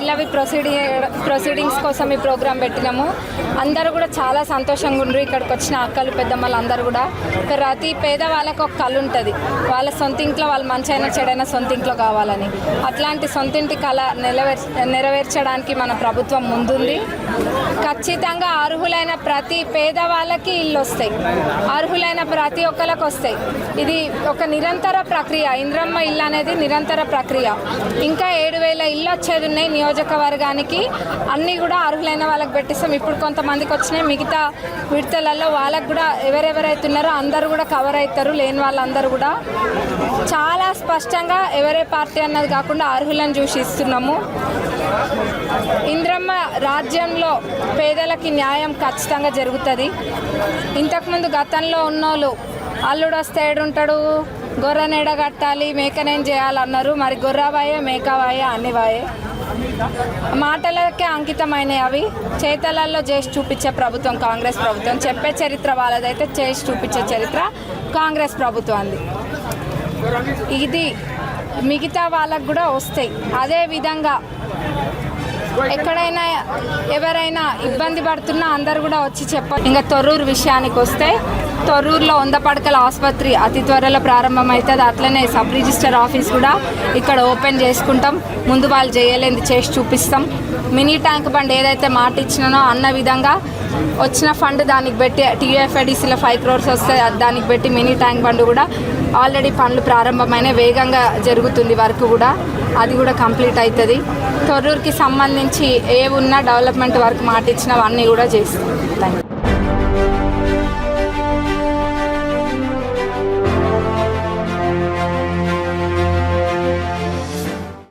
Proceeding proceedings కోసం ఈ programme పెట్టినాము. అందరూ కూడా చాలా సంతోషంగా ఉండరు. ఇక్కడికి వచ్చిన అక్కలు పెద్దమ్మలు అందరూ కూడా. ప్రతి పేదవాళ్ళకు ఒక కళ ఉంటుంది. వాళ్ళ సొంత ఇంట్లో వాళ్ళు మంచైనా చెడైనా సొంత ఇంట్లో కావాలని. అట్లాంటి సొంత ఇంటి కళ నెరవేర్ నెరవేర్చడానికి మన ప్రభుత్వం ముందుంది. ఖచ్చితంగా అర్హులైన ప్రతి పేదవాళ్ళకి ఇల్లు వస్తాయి. అర్హులైన ప్రతి ఒక్కరికి వస్తాయి. ఇది ఒక నిరంతర ప్రక్రియ. ఇంద్రమ్మ ఇల్లు అనేది నిరంతర ప్రక్రియ. ఇంకా ఏడు వేల ఇల్లు వచ్చేది ఉన్నాయి. నియోజకవర్గానికి అన్నీ కూడా అర్హులైన వాళ్ళకి పెట్టిస్తాం. ఇప్పుడు కొంతమందికి వచ్చినాయి. మిగతా విడతలలో వాళ్ళకు కూడా ఎవరెవరైతే ఉన్నారో అందరూ కూడా కవర్ అవుతారు. లేని వాళ్ళందరూ కూడా. చాలా స్పష్టంగా ఎవరే పార్టీ అన్నది కాకుండా అర్హులను చూసి ఇస్తున్నాము ఇంద్రమ్మ రాజ్యంలో పేదలకి న్యాయం ఖచ్చితంగా జరుగుతుంది. ఇంతకుముందు గతంలో ఉన్నోళ్ళు అల్లుడు వస్తే ఏడుంటాడు? గొర్రెనేడ కట్టాలి మేకనేం చేయాలన్నారు. మరి గొర్రెవాయే మేకవాయే అన్నివాయే. మాటలకే అంకితమైనవి అవి. చేతలలో చేసి చూపించే ప్రభుత్వం కాంగ్రెస్ ప్రభుత్వం. చెప్పే చరిత్ర వాళ్ళదైతే చేసి చూపించే చరిత్ర కాంగ్రెస్ ప్రభుత్వంది. ఇది మిగతా వాళ్ళకు కూడా వస్తాయి. అదే విధంగా ఎక్కడైనా ఎవరైనా ఇబ్బంది పడుతున్నా అందరు కూడా వచ్చి చెప్ప ఇంకా తొర్రూరు విషయానికి వస్తే తొర్రూరులో వంద పడకల ఆసుపత్రి అతి త్వరలో ప్రారంభమవుతుంది. అట్లనే సబ్ రిజిస్టర్ ఆఫీస్ కూడా ఇక్కడ ఓపెన్ చేసుకుంటాం. ముందు వాళ్ళు చేయలేంది చేసి చూపిస్తాం. మినీ ట్యాంక్ బండ్ ఏదైతే మాట ఇచ్చినానో అన్న విధంగా వచ్చిన ఫండ్ దానికి పెట్టి టీఎఫ్ఐడిసిలో ఫైవ్ క్రోర్స్ వస్తే దానికి పెట్టి మినీ ట్యాంక్ బండ్ కూడా ఆల్రెడీ పనులు ప్రారంభమైన వేగంగా జరుగుతుంది వర్క్ కూడా. అది కూడా కంప్లీట్ అవుతుంది. తొర్రూరుకి సంబంధించి ఏ ఉన్నా డెవలప్మెంట్ వర్క్ మాట ఇచ్చినవన్నీ కూడా చేస్తాం. Thank you